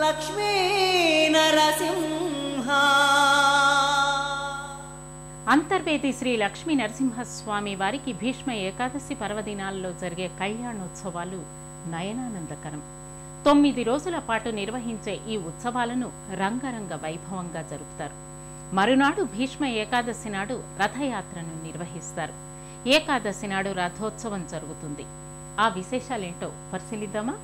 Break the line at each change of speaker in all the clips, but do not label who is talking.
లక్ష్మీ నరసింహ.
అంతర్వేది శ్రీ లక్ష్మీ నరసింహస్వామి వారికి భీష్మ ఏకాదశి పర్వదినాల్లో జరిగే కళ్యాణోత్సవాలు నయనానందకరం. తొమ్మిది రోజుల పాటు నిర్వహించే ఈ ఉత్సవాలను రంగరంగ వైభవంగా జరుపుతారు. మరునాడు భీష్మ ఏకాదశి నాడు రథయాత్రను నిర్వహిస్తారు. ఏకాదశి నాడు రథోత్సవం జరుగుతుంది. ఆ విశేషాలేంటో పరిశీలిద్దామా?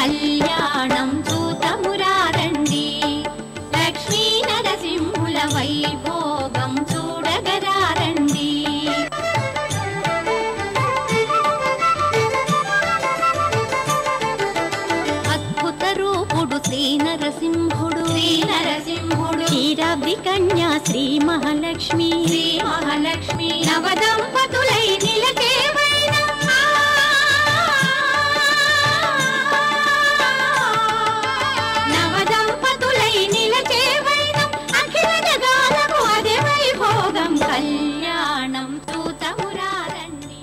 కళ్యాణం క్షీరాబ్ది కన్యా శ్రీ మహాలక్ష్మి. శ్రీ మహాలక్ష్మి. నవదంపతులై నిలచేవైన నవదంపతులై నిలచేవైన. అఖిల జగాలకు అదే వైభోగం కళ్యాణం తూతమురారండి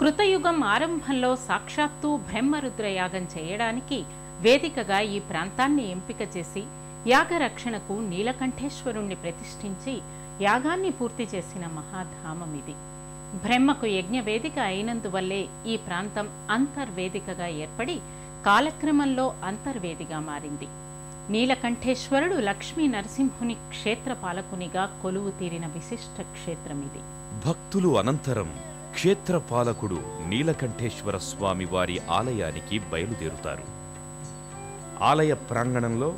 కృతయుగం ఆరంభంలో సాక్షాత్తు బ్రహ్మరుద్ర యాగం చేయడానికి వేదికగా ఈ ప్రాంతాన్ని ఎంపిక చేసి యాగరక్షణకు నీలకంఠేశ్వరుణ్ణి ప్రతిష్ఠించి యాగాన్ని పూర్తి చేసిన మహాధామం ఇది బ్రహ్మకు యజ్ఞవేదిక అయినందువల్లే ఈ ప్రాంతం అంతర్వేదికగా ఏర్పడి కాలక్రమంలో అంతర్వేదిగా మారింది. నీలకంఠేశ్వరుడు లక్ష్మీ నరసింహుని క్షేత్ర పాలకునిగా కొలువు తీరిన విశిష్ట క్షేత్రం ఇది
భక్తులు అనంతరం క్షేత్రపాలకుడు నీలకంఠేశ్వర స్వామి వారి ఆలయానికి బయలుదేరుతారు. ఆలయ ప్రాంగణంలో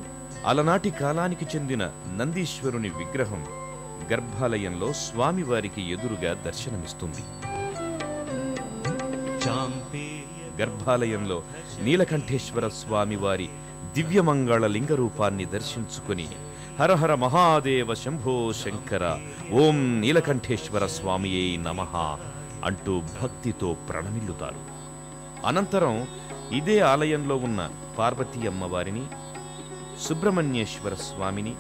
అలనాటి కాలానికి చెందిన నందీశ్వరుని విగ్రహం గర్భాలయంలో స్వామివారికి ఎదురుగా దర్శనమిస్తుంది. గర్భాలయంలో నీలకంఠేశ్వర స్వామివారి దివ్యమంగళ రూపాన్ని దర్శించుకుని హరహర మహాదేవ శంభో శంకర ఓం నీలకంఠేశ్వర స్వామియే నమ అంటూ భక్తితో ప్రణమిల్లుతారు. అనంతరం ఇదే ఆలయంలో ఉన్న పార్వతీ అమ్మవారిని సుబ్రహ్మణ్యేశ్వర స్వామిని.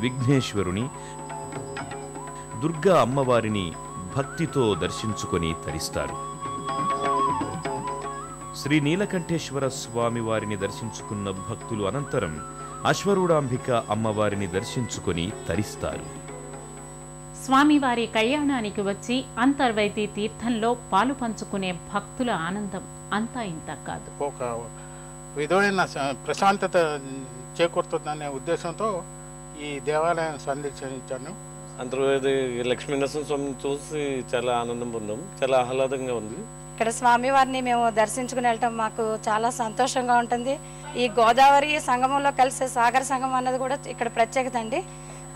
విఘ్నేశ్వరుని దుర్గా అమ్మవారిని భక్తితో దర్శించుకొని తరిస్తారు శ్రీ నీలకంఠేశ్వర స్వామి వారిని దర్శించుకున్న భక్తులు అనంతరం అశ్వరూఢాంబిక అమ్మవారిని దర్శించుకొని తరిస్తారు.
స్వామివారి కళ్యాణానికి వచ్చి అంతర్వైతి తీర్థంలో పాలు పంచుకునే భక్తుల ఆనందం అంతా ఇంత కాదు.
ఒక విధమైన ప్రశాంతత చేకూరుతుందనే ఉద్దేశంతో ఈ దేవాలయాన్ని సందర్శించాను.
అంతర్వేది లక్ష్మీ నరసింహ స్వామిని చూసి చాలా ఆనందం పొందాం. చాలా ఆహ్లాదంగా ఉంది.
ఇక్కడ స్వామివారిని మేము దర్శించుకుని వెళ్ళటం మాకు చాలా సంతోషంగా ఉంటుంది. ఈ గోదావరి సంగమంలో కలిసే సాగర సంగమం అన్నది కూడా ఇక్కడ ప్రత్యేకత అండి.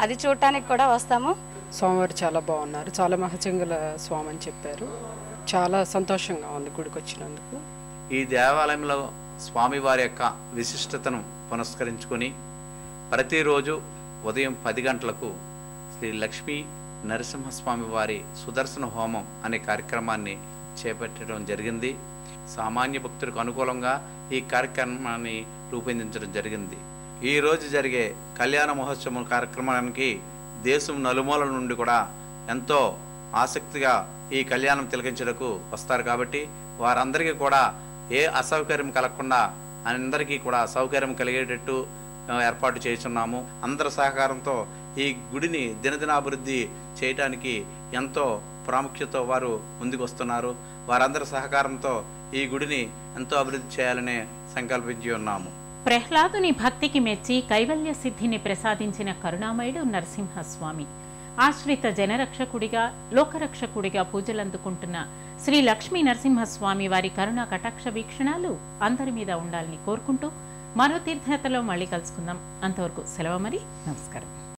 అది చూడటానికి కూడా వస్తాము.
స్వామివారు చాలా బాగున్నారు. చాలా మహచంగుల స్వామి అని చెప్పారు. చాలా సంతోషంగా ఉంది గుడికి వచ్చినందుకు
ఈ దేవాలయంలో స్వామివారి యొక్క విశిష్టతను పునస్కరించుకొని ప్రతిరోజు ఉదయం పది గంటలకు శ్రీ లక్ష్మీ నరసింహస్వామి వారి సుదర్శన హోమం అనే కార్యక్రమాన్ని చేపట్టడం జరిగింది. సామాన్య భక్తులకు అనుకూలంగా ఈ కార్యక్రమాన్ని రూపొందించడం జరిగింది. ఈరోజు జరిగే కళ్యాణ మహోత్సవం కార్యక్రమానికి దేశం నలుమూలల నుండి కూడా ఎంతో ఆసక్తిగా ఈ కళ్యాణం తిలకించడకు వస్తారు కాబట్టి వారందరికీ కూడా ఏ అసౌకర్యం కలగకుండా అందరికీ కూడా సౌకర్యం కలిగేటట్టు ఏర్పాటు చేస్తున్నాము. అందరి సహకారంతో ఈ గుడిని దినదినాభివృద్ధి చేయటానికి ఎంతో ప్రాముఖ్యత వారు ముందుకు వస్తున్నారు వారందరి సహకారంతో ఈ గుడిని ఎంతో అభివృద్ధి చేయాలని సంకల్పించి ఉన్నాము.
ప్రహ్లాదుని భక్తికి మెచ్చి కైవల్య సిద్ధిని ప్రసాదించిన కరుణామయుడు నరసింహస్వామి. ఆశ్రిత జనరక్షకుడిగా లోకరక్షకుడిగా పూజలందుకుంటున్న శ్రీ లక్ష్మీ నరసింహస్వామి వారి కరుణా కటాక్ష వీక్షణాలు అందరి మీద ఉండాలని కోరుకుంటూ మరో తీర్థయాత్రలో మళ్ళీ కలుసుకుందాం. అంతవరకు సెలవు మరి నమస్కారం.